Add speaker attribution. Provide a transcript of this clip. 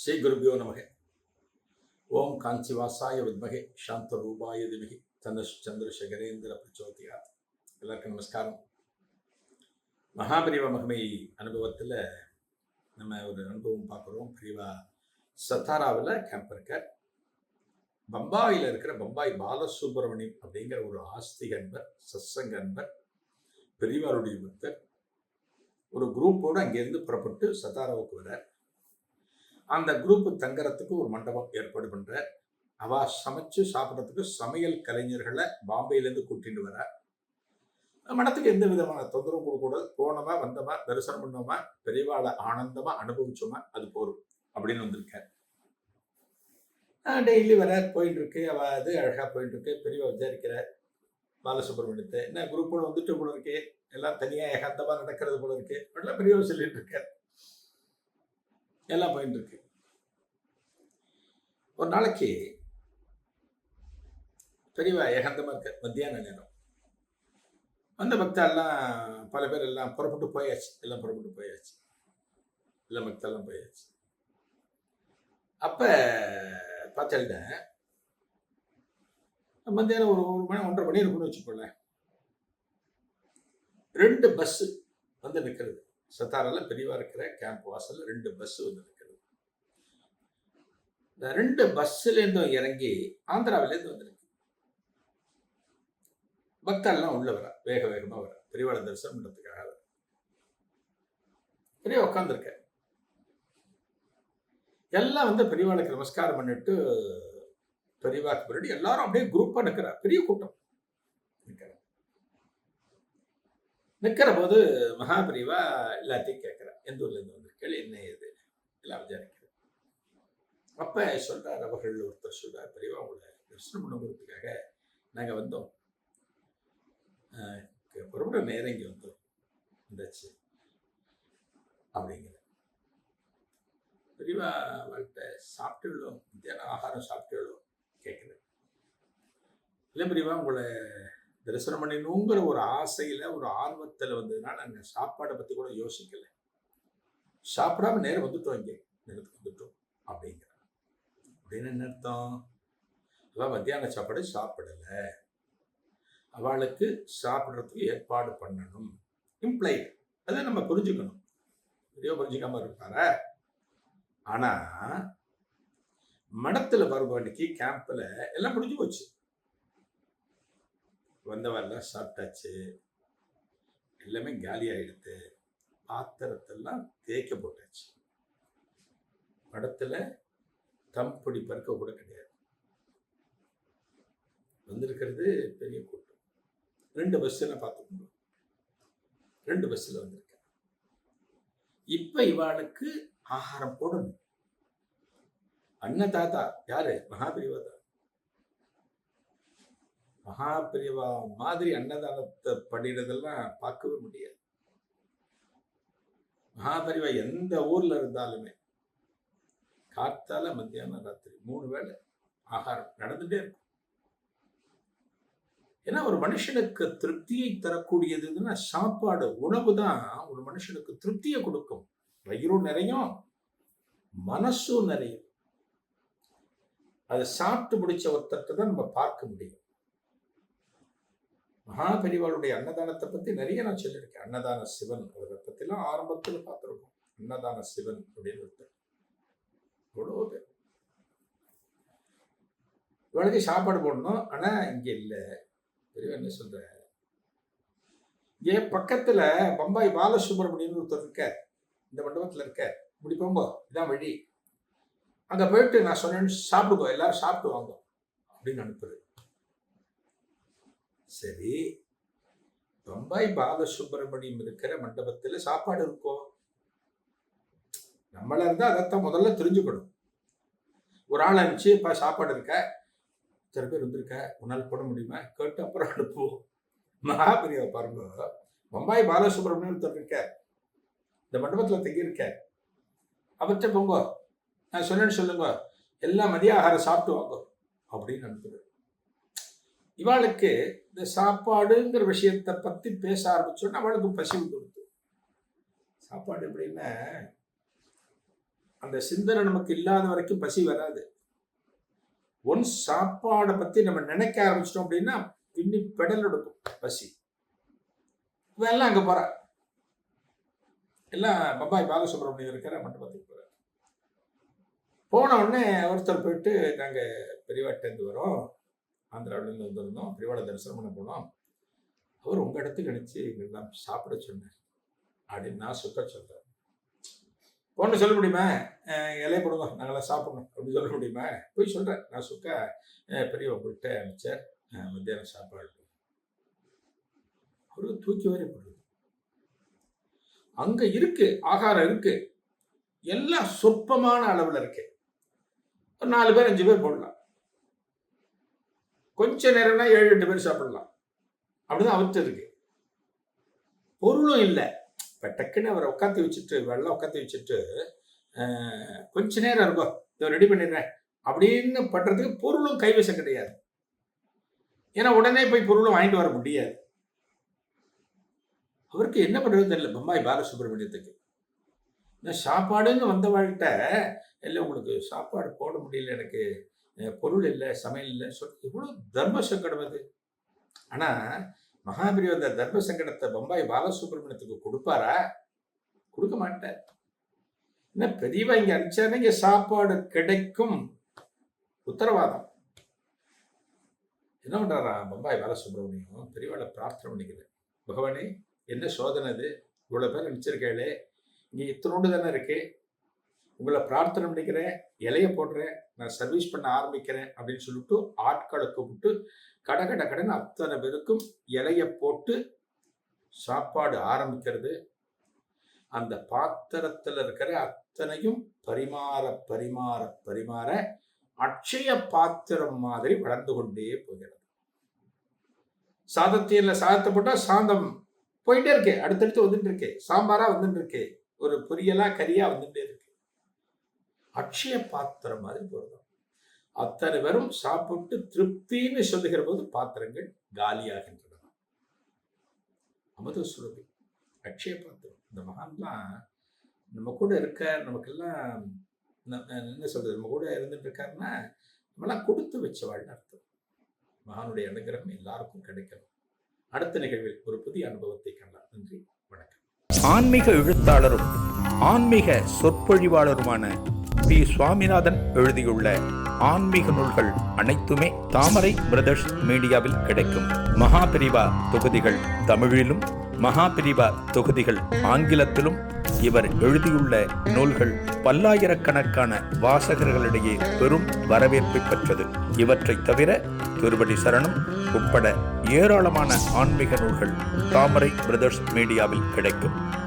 Speaker 1: ஸ்ரீ குருபியோ நமகே. ஓம் காஞ்சி வாசாய வித்மகே சாந்த ரூபாய திமகி தனுஷ் சந்திரசேகரேந்திர பிரச்சோதியாத். எல்லாருக்கும் நமஸ்காரம். மகாபிரிவ மகிமை அனுபவத்தில் நம்ம ஒரு அனுபவம் பார்க்குறோம். பிரிவா சத்தாராவில் கேம்ப் இருக்கார். பம்பாயில் இருக்கிற பம்பாய் பாலசுப்ரமணியம் அப்படிங்கிற ஒரு ஆஸ்திக அன்பர் சத்சங்க அன்பர் பெரியவாருடைய பக்தர். ஒரு குரூப்போடு அங்கேருந்து புறப்பட்டு சத்தாராவுக்கு வர்றார். அந்த குரூப் தங்கறதுக்கு ஒரு மண்டபம் ஏற்பாடு பண்ணுற அவ சமைச்சு சாப்பிட்றதுக்கு சமையல் கலைஞர்களை பாம்பேலேருந்து கூட்டிட்டு வர. மனத்துக்கு எந்த விதமான தொந்தரவும் கொடுக்கூடாது போனோமா வந்தோமா தரிசனம் பண்ணோமா பெரியவாளை ஆனந்தமா அனுபவிச்சோமா அது போரும் அப்படின்னு வந்திருக்கேன் டெய்லி வர போயிட்டு இருக்கு அவ அது அழகா போயிட்டு இருக்கு பெரியவா விசாரிக்கிற. பாலசுப்ரமணியத்தை. என்ன குரூப்போட வந்துட்டு போல இருக்கு. எல்லாம் தனியா ஏகாந்தமா நடக்கிறது போல இருக்கு. அப்படிலாம் பெரியவா சொல்லிட்டு இருக்கேன் எல்லாம் பாயிண்ட் இருக்கு. ஒரு நாளைக்கு பெரியவா ஏகாந்தமா இருக்க மத்தியான நேரம். வந்த பக்தெல்லாம் பல பேர் எல்லாம் புறப்பட்டு போயாச்சு எல்லாம் புறப்பட்டு போயாச்சு. எல்லாம் பக்தெல்லாம் போயாச்சு. அப்போ பார்த்துட்டேன் மத்தியானம் ஒரு ஒரு மணி ஒன்றரை மணி இருக்குன்னு வச்சுக்கோல ரெண்டு பஸ்ஸு வந்து நிற்கிறது சத்தாரில் பெரியவா இருக்கிற கேம்ப் வாசலில் ரெண்டு பஸ் வந்து நிற்கிறது இந்த ரெண்டு பஸ்ஸுலேருந்தும் இறங்கி ஆந்திராவிலேருந்து வந்திருக்கு. பக்தர்லாம் உள்ள வர வேக வேகமாக வர பெரியவாளை தரிசனம் பண்ணுறதுக்காக வர. பெரிய உட்காந்துருக்க எல்லாம் வந்து பெரியவாளுக்கு நமஸ்காரம் பண்ணிட்டு பெரியவாக்கு பின்னாடி எல்லாரும் அப்படியே குரூப்பாக நிக்கிறா பெரிய கூட்டம். நிற்கிற போது மகாபிரிவா எல்லாத்தையும் கேட்குறா எந்த ஊர்லேருந்து இருந்து என்ன இது எல்லாம் விசாரிக்கிறது அப்போ சொல்கிறார் அவர்கள் ஒருத்தர் சொல்கிறார் பிரிவா உங்களை தரிசனம் பண்ணுறதுக்காக நாங்கள் வந்தோம். புறப்பட நேரம் இங்கே வந்தோம். வந்தாச்சு. அப்படிங்கிற பெரியவா அவள்கிட்ட சாப்பிட்டுள்ளோம் மத்தியானம் ஆகாரம் சாப்பிட்டுள்ளோம் கேட்குறேன் இல்லை பிரிவா உங்களை தரிசனம் பண்ணணுங்கிற ஒரு ஆசையில ஒரு ஆர்வத்தில் வந்ததுனால நாங்க சாப்பாடை பற்றி கூட யோசிக்கல. சாப்பிடாம நேரம் வந்துட்டோம் இங்கே. நேரத்துக்கு வந்துட்டோம் அப்படிங்கிற. அப்படின்னு என்ன அர்த்தம்? அவ மத்தியான சாப்பாடு சாப்பிடலை. அவளுக்கு சாப்பிட்றதுக்கு ஏற்பாடு பண்ணணும். இம்ப்ளைட் அதை நம்ம புரிஞ்சுக்கணும். பெரிய புரிஞ்சுக்காம இருப்பாரா? ஆனால் மடத்தில் வருவாண்டிக்கு கேம்பில் எல்லாம் முடிஞ்சு போச்சு. வந்தவரெல்லாம் சாப்பிட்டாச்சு. எல்லாமே காலி ஆயிடுத்து. பாத்திரத்தெல்லாம் தேய்க்க போட்டாச்சு. படத்தில் தம்பொடி பறக்க கூட கிடையாது. வந்திருக்கிறது பெரிய கூட்டம். ரெண்டு பஸ்ஸில் பார்த்துக்கணும் ரெண்டு பஸ்ஸில் வந்திருக்கேன். இப்போ இவாளுக்கு ஆகாரம் போடணும். அண்ணன் தாத்தா யாரு? மகாபிரிவா தான். மகாபிரிவா மாதிரி அன்னதானத்தை பண்ணிடுறதெல்லாம் பார்க்கவே முடியாது. மகாபரிவா எந்த ஊர்ல இருந்தாலுமே காத்தால மத்தியானம் ராத்திரி மூணு வேளை ஆகாரம் நடந்துட்டே இருக்கும். ஏன்னா ஒரு மனுஷனுக்கு திருப்தியை தரக்கூடியதுன்னா சாப்பாடு உணவு தான் ஒரு மனுஷனுக்கு திருப்தியை கொடுக்கும். வயிறும் நிறையும் மனசும் நிறையும். அதை சாப்பிட்டு முடிச்ச ஒருத்தத்தை தான் நம்ம பார்க்க முடியும். மகாபெரிவாளுடைய அன்னதானத்தை பத்தி நிறைய நான் சொல்லியிருக்கேன். அன்னதான சிவன் அவரை பத்திலாம் ஆரம்பத்தில் பார்த்துருக்கோம். அன்னதான சிவன் அப்படின்னு ஒருத்தர். எவ்வளோ பேர். இவளுக்கு சாப்பாடு போடணும். ஆனா இங்க இல்லை. பெரிய என்ன சொல்ற? ஏன் பக்கத்துல பம்பாய் பாலசுப்ரமணியன் ஒருத்தர் இருக்க இந்த மண்டபத்தில் இருக்க இப்படி போம்போ இதான் வழி. அங்கே போயிட்டு நான் சொன்னேன்னு சாப்பிடுவோம் எல்லாரும் சாப்பிட்டு வாங்க. அப்படின்னு அனுப்புறது. சரி. பம்பாய் பாலசுப்ரமணியம் இருக்கிற மண்டபத்துல சாப்பாடு இருக்கும் நம்மள இருந்தா அதைத்தான் முதல்ல தெரிஞ்சுக்கணும். ஒரு ஆள் அனுப்பிச்சு இப்போ சாப்பாடு இருக்க? சில பேர் வந்திருக்க? உன்னால் போட முடியுமா? கேட்டு அப்புறம் அனுப்புவோம். மகாபிரியா பாருங்க. பம்பாய் பாலசுப்ரமணியம் ஒருத்தர் இருக்க இந்த மண்டபத்தில் தங்கியிருக்க அவற்றை போங்க. நான் சொன்னேன்னு சொல்லுங்க. எல்லாம் மதிய ஆகாரம் சாப்பிட்டு வாங்க. அப்படின்னு அனுப்புறேன் இவாளுக்கு இந்த சாப்பாடுங்கிற விஷயத்தை பற்றி பேச ஆரம்பிச்சோன்னா அவளுக்கு பசி கொடுத்து. சாப்பாடு எப்படின்னா அந்த சிந்தனை நமக்கு இல்லாத வரைக்கும் பசி வராது. ஒன்ஸ் சாப்பாடை பற்றி நம்ம நினைக்க ஆரம்பிச்சிட்டோம் அப்படின்னா பின்னி பெடல் எடுக்கும் பசி. இவன் எல்லாம் அங்க எல்லாம் பம்பாய் பாலசுப்ரமணியம் இருக்கிற மண்டபத்துக்கு போகிறார் போன உடனே ஒருத்தர் போயிட்டு நாங்கள் பெரியவாட்டேருந்து வரோம். ஆந்திராவிலேருந்து வந்திருந்தோம். பெரியவாளை தரிசனம் பண்ண போனோம். அவர் உங்கள் இடத்துக்கு அனுப்பிச்சு எங்கெல்லாம் சாப்பிட சொன்னார். அப்படின்னு நான் சுத்த சொல்கிறேன் ஒன்று சொல்ல முடியுமா? இலையை இலைய போடுங்க நாங்களாம் சாப்பிடணும். அப்படின்னு சொல்ல முடியுமா? போய் சொல்கிறேன் நான் சுக்கா அஹ் பெரிய உங்கள்கிட்ட அனுப்பிச்சார் மத்தியானம் சாப்பாடு. அவருக்கு தூக்கி வரை போடுது அங்கே இருக்கு ஆகாரம் இருக்கு. எல்லாம் சொற்பமான அளவில் இருக்கு. ஒரு நாலு பேர் அஞ்சு பேர் போடலாம். கொஞ்ச நேரம்னா ஏழு எட்டு பேர் சாப்பிடலாம். அப்படிதான் அவர்கிட்ட இருக்கு. பொருளும் இல்லை. இப்போ டக்குன்னு அவரை உட்காந்து வச்சுட்டு வெள்ளம் உட்காந்து வச்சுட்டு கொஞ்ச நேரம் இருக்கும். இதை ரெடி பண்ணிடுறேன். அப்படின்னு பண்ணுறதுக்கு பொருளும் கைவசம் கிடையாது. ஏன்னா உடனே போய் பொருளும் வாங்கிட்டு வர முடியாது. அவருக்கு என்ன பண்ணுறதுன்னு தெரியல. பம்பாய் பாலசுப்ரமணியத்துக்கு இந்த சாப்பாடுன்னு வந்தவாழ்கிட்ட இல்லை உங்களுக்கு சாப்பாடு போட முடியல எனக்கு. பொருள் இல்லை சமையல் இல்லை. சொல்லி இவ்வளோ தர்ம சங்கடம் அது? ஆனால் மகாபிரி அந்த தர்ம சங்கடத்தை பம்பாய் பாலசுப்ரமணியத்துக்கு கொடுப்பாரா? கொடுக்க மாட்டார். என்ன பெரியவா இங்கே அனுப்பிச்சாருன்னா இங்கே சாப்பாடு கிடைக்கும் உத்தரவாதம். என்ன பண்றாரா பம்பாய் பாலசுப்ரமணியம்? பெரியவாளை பிரார்த்தனை பண்ணிக்கிறேன் பகவானே என்ன சோதனை இது இவ்வளோ பேர் அனுப்பிச்சிருக்கேளே. இங்கே இத்தனோண்டு தானே இருக்குது உங்களை பிரார்த்தனை பண்ணிக்கிறேன் இலைய போடுறேன் நான் சர்வீஸ் பண்ண ஆரம்பிக்கிறேன் அப்படின்னு சொல்லிட்டு ஆட்களை கூப்பிட்டு கட கட கடன் அத்தனை பேருக்கும் இலைய போட்டு சாப்பாடு ஆரம்பிக்கிறது. அந்த பாத்திரத்தில் இருக்கிற அத்தனையும் பரிமாற பரிமாற பரிமாற அட்சய பாத்திரம் மாதிரி வளர்ந்து கொண்டே போகிறது. சாதத்தில் சாதத்தை போட்டால் சாதம் போயிட்டே இருக்கே அடுத்தடுத்து வந்துட்டு இருக்கே சாம்பாரா வந்துட்டு இருக்கே ஒரு பொரியலா கறியா வந்துட்டே இருக்கு. அட்சய பாத்திரம் மாதிரி போறது அத்தனை பேரும் சாப்பிட்டு திருப்தின்னு சொல்லுகிற போது பாத்திரங்கள் காலியாகின்றன. அமுத சுரபி அக்ஷய பாத்திரம். இந்த மகான்லாம் நம்ம கூட இருக்க நமக்கெல்லாம் என்ன சொல்றது நம்ம கூட இருந்துட்டு இருக்காருன்னா நம்மளாம் கொடுத்து வச்சவாழ்னு அர்த்தம். மகானுடைய அனுகிரகம் எல்லாருக்கும் கிடைக்கணும். அடுத்த நிகழ்வில் ஒரு புதிய அனுபவத்தை காணலாம். நன்றி வணக்கம்.
Speaker 2: ஆன்மீக எழுத்தாளரும் ஆன்மீக சொற்பொழிவாளருமான பி. சுவாமிநாதன் எழுதியுள்ள ஆன்மீக நூல்கள் அனைத்துமே தாமரை பிரதர்ஸ் மீடியாவில் கிடைக்கும். மகாபிரிவா தொகுதிகள் தமிழிலும் மகாபிரிவா தொகுதிகள் ஆங்கிலத்திலும் இவர் எழுதியுள்ள நூல்கள் பல்லாயிரக்கணக்கான வாசகர்களிடையே பெரும் வரவேற்பை பெற்றது. இவற்றைத் தவிர திருவடி சரணம் உட்பட ஏராளமான ஆன்மீக நூல்கள் தாமரை பிரதர்ஸ் மீடியாவில் கிடைக்கும்.